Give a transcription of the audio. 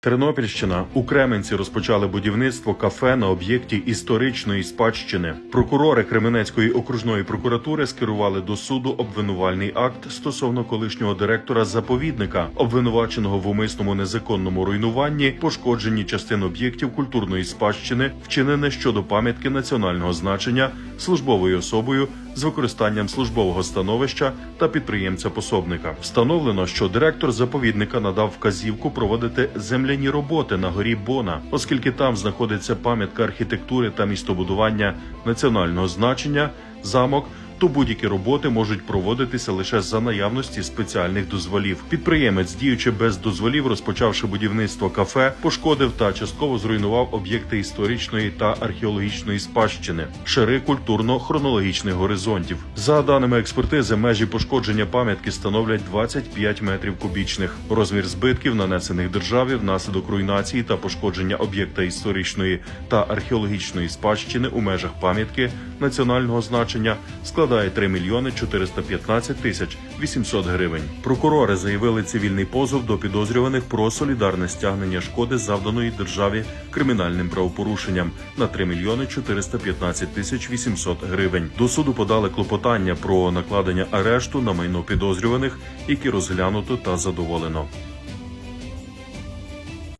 Тернопільщина у Кременці розпочали будівництво кафе на об'єкті історичної спадщини. Прокурори Кременецької окружної прокуратури скерували до суду обвинувальний акт стосовно колишнього директора заповідника, обвинуваченого в умисному незаконному руйнуванні, пошкодженні частин об'єктів культурної спадщини, вчинене щодо пам'ятки національного значення службовою особою з використанням службового становища та підприємця-пособника. Встановлено, що директор заповідника надав вказівку проводити земляні роботи на горі Бона, оскільки там знаходиться пам'ятка архітектури та містобудування національного значення, замок. То будь-які роботи можуть проводитися лише за наявності спеціальних дозволів. Підприємець, діючи без дозволів, розпочавши будівництво кафе, пошкодив та частково зруйнував об'єкти історичної та археологічної спадщини, шири культурно-хронологічних горизонтів. За даними експертизи, межі пошкодження пам'ятки становлять 25 метрів кубічних. Розмір збитків, нанесених державі внаслідок руйнації та пошкодження об'єкта історичної та археологічної спадщини у межах пам'ятки національного значення складає 3 мільйони 415 тисяч 800 гривень. Прокурори заявили цивільний позов до підозрюваних про солідарне стягнення шкоди, завданої державі кримінальним правопорушенням на 3 мільйони 415 тисяч 800 гривень. До суду подали клопотання про накладення арешту на майно підозрюваних, які розглянуто та задоволено.